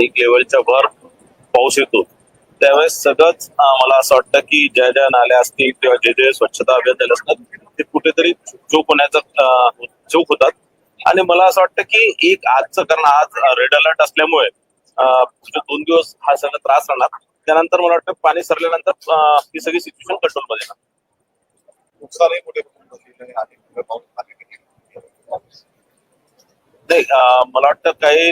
एक लेवलच्या वर पाऊस येतो. त्यावेळेस सगळंच मला असं वाटतं की ज्या ज्या नाल्या असतील किंवा जे जे स्वच्छता अभियान झाले असतात ते कुठेतरी चूक होण्याचा चूक होतात. आणि मला असं वाटतं की एक आजचं कारण आज रेड अलर्ट असल्यामुळे दोन दिवस हा सगळा त्रास राहणार त्यानंतर मला वाटतं पाणी सरल्यानंतर ही सगळी सिच्युएशन कंट्रोलमध्ये येणार. नुकसानही मोठे झालेलं आहे पाऊस झालेलं नाही मला वाटतं काही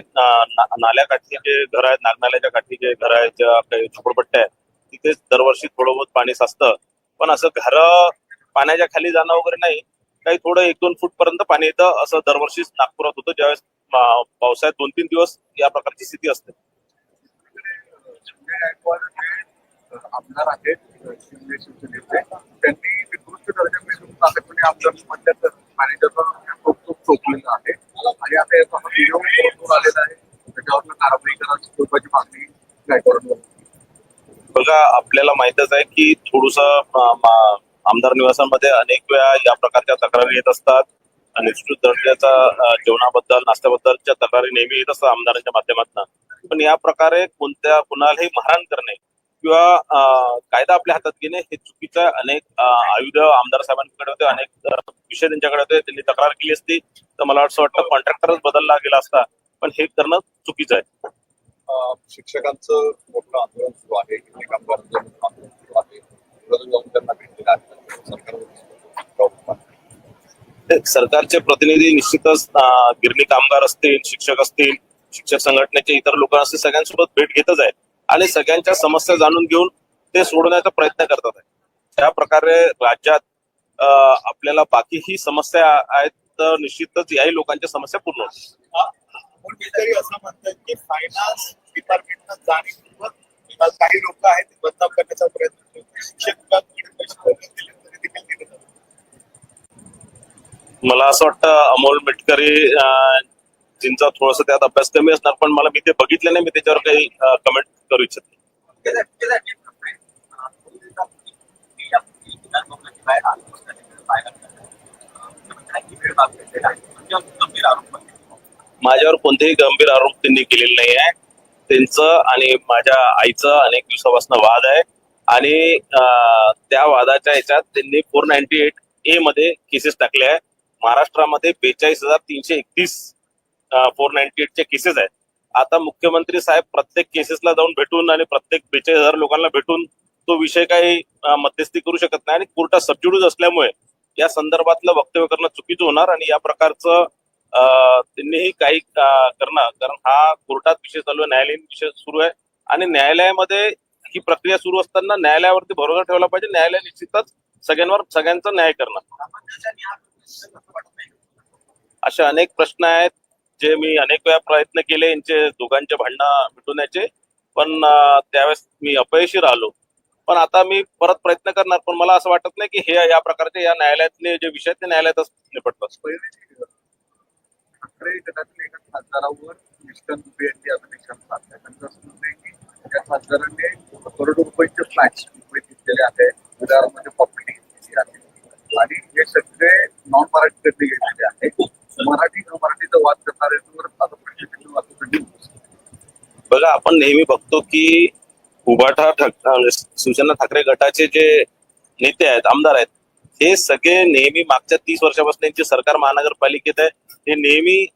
नाल्याकाठी जे घर आहेत नागनाल्याच्या काठी जे घर आहेत ज्या काही झोपडपट्ट्या आहेत तिथे दरवर्षी थोडं बहुत पाणी साचतं. पण असं घर पाण्याच्या खाली जाणं वगैरे नाही. काही थोडं एक दोन फूट पर्यंत पाणी येतं असं दरवर्षीच नागपुरात होतं. ज्यावेळेस पावसाळ्यात दोन तीन दिवस या प्रकारची स्थिती असते. आमदार आहेत शिवसेनेचे. त्यांनी आमदार म्हणतात मॅनेजरला खूप चोपलेलं आहे आणि आता याचा हा व्हिडिओ आलेला आहे त्याच्यावर कारवाई करायची स्वरूपाची मागणी गायकवाड बघा आपल्याला माहितच आहे की थोडस आमदार निवासांमध्ये अनेक वेळा या प्रकारच्या तक्रारी येत असतात. निश्चित दर्जाचा जेवणाबद्दल नाश्त्याबद्दलच्या तक्रारी नेहमी येत असतात आमदारांच्या माध्यमातून. पण या प्रकारे कोणत्या कुणालाही मारहाण करणे किंवा कायदा आपल्या हातात घेणे हे चुकीचं आहे. अनेक आयुध आमदार साहेबांकडे होते अनेक विषय त्यांच्याकडे होते. त्यांनी तक्रार केली असती. तर मला असं वाटतं कॉन्ट्रॅक्टरच बदलला गेला असता. पण हे करणं चुकीचं आहे. शिक्षकांचं मोठं आंदोलन सुरू आहे. आंदोलन सुरू सरकारचे प्रतिनिधी निश्चितच गिरणी कामगार असतील शिक्षक असतील शिक्षक संघटनेचे इतर लोक असतील सगळ्यांसोबत भेट घेतच आहेत. आणि सगळ्यांच्या समस्या जाणून घेऊन ते सोडवण्याचा प्रयत्न करतात. त्या प्रकारे राज्यात आपल्याला बाकीही समस्या आहेत तर निश्चितच याही लोकांच्या समस्या पूर्ण होतील. केसरी असं म्हणतात की फायनान्स जाणीवपूर्वक काही लोक आहेत ते बदनाम करण्याचा प्रयत्न. मला असं वाटतं अमोल मेटकरी त्यांचा थोडासा त्यात अभ्यास कमी असणार पण मला मी ते बघितलं नाही मी त्याच्यावर काही कमेंट करू इच्छित माझ्यावर कोणतेही गंभीर आरोप त्यांनी केलेले नाही आहे. त्यांचं आणि माझ्या आईचं अनेक दिवसापासून वाद आहे. आणि त्या वादाच्या ह्याच्यात त्यांनी फोर नाईन्टी एट ए मध्ये केसेस टाकले आहे. महाराष्ट्रामध्ये बेचाळीस हजार तीनशे एकतीस फोर नाईन्टी एट चे केसेस आहेत. आता मुख्यमंत्री साहेब प्रत्येक केसेसला जाऊन भेटून आणि प्रत्येक बेचाळीस हजार लोकांना भेटून तो विषय काही मध्यस्थी करू शकत नाही आणि कोर्टात सबज्युडूज असल्यामुळे या संदर्भातलं वक्तव्य करणं चुकीचं होणार आणि या प्रकारचं त्यांनीही काही करणं कारण हा कोर्टात विषय चालू आहे न्यायालयीन विषय सुरू आहे आणि न्यायालयामध्ये ही प्रक्रिया सुरू असताना न्यायालयावरती भरोसा ठेवला पाहिजे. न्यायालय निश्चितच सगळ्यांवर सगळ्यांचा न्याय करणं असे अनेक प्रश्न आहेत. जे मी अनेक वेळा प्रयत्न केले यांचे दोघांचे भांडणं मिटवण्याचे पण त्यावेळेस मी अपयशी राहिलो. पण आता मी परत प्रयत्न करणार पण मला असं वाटत नाही की हे या प्रकारचे या न्यायालयातले जे विषय ते न्यायालयातच निपटतात. ठाकरे गटातील एका खासदारावर मिस्टर दुबे यांनी अभिनेशन टाकलं त्यांचं असं म्हणणं की त्या खासदारांनी करोडो रुपयांचे फ्लॅट्स मुंबईत घेतलेले आहेत. विरारमध्ये प्रॉपर्टी घेतलेली आहे आणि हे सगळे नॉन मराठीकडे घेतलेले आहेत मराठी न मराठीचा वाद करणाऱ्यांवर आता प्रश्न वाचूसाठी बघा आपण नेहमी बघतो की उभाठा शिवसेना म्हणजे ठाकरे गटाचे जे नेते आहेत आमदार आहेत हे सगळे नेहमी मागच्या तीस वर्षापासून यांचे सरकार महानगरपालिकेत आहे. हे नेहमी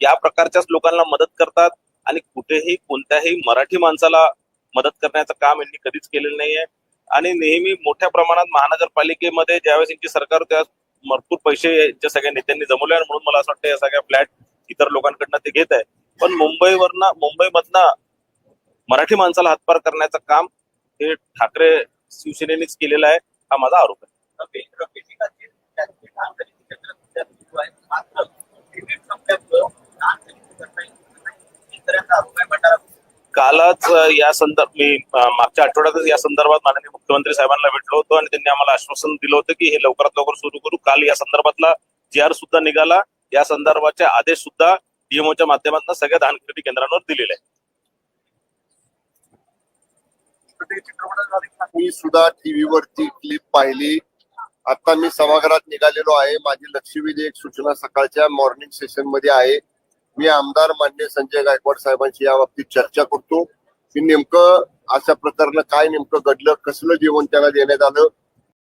या प्रकारच्याच लोकांना मदत करतात आणि कुठेही कोणत्याही मराठी माणसाला मदत करण्याचं काम यांनी कधीच केलेलं नाहीये. आणि नेहमी मोठ्या प्रमाणात महानगरपालिकेमध्ये ज्यावेळेस यांची सरकार त्या भरपूर पैसे यांच्या सगळ्या नेत्यांनी जमवले आणि म्हणून मला असं वाटतं या सगळ्या फ्लॅट इतर लोकांकडनं ते घेत आहे पण मुंबईवरनं मुंबईमधनं मराठी माणसाला हातभार करण्याचं काम हे ठाकरे शिवसेनेनेच केलेलं आहे हा माझा आरोप आहे. कालच या संदर्भ मी मागच्या आठवड्यातच या संदर्भात माननीय मुख्यमंत्री साहेबांना भेटलो होतो आणि त्यांनी आम्हाला आश्वासन दिलं होतं की हे लवकरात लवकर सुरू करू. काल या संदर्भातला जी आर सुद्धा निघाला या संदर्भाचे आदेश सुद्धा डीएमओच्या माध्यमातून सगळ्या धानखरेदी केंद्रांवर दिलेले आहे ते चित्रपटात झाले का? मी सुद्धा टीव्हीवरती क्लिप पाहिली. आता मी सभागृहात निघालेलो आहे. माझी लक्षवेधी एक सूचना सकाळच्या मॉर्निंग सेशनमध्ये आहे. मी आमदार मान्य संजय गायकवाड साहेबांशी या बाबतीत चर्चा करतो. की नेमकं अशा प्रकारनं काय नेमकं घडलं कसलं जेवण त्याला देण्यात आलं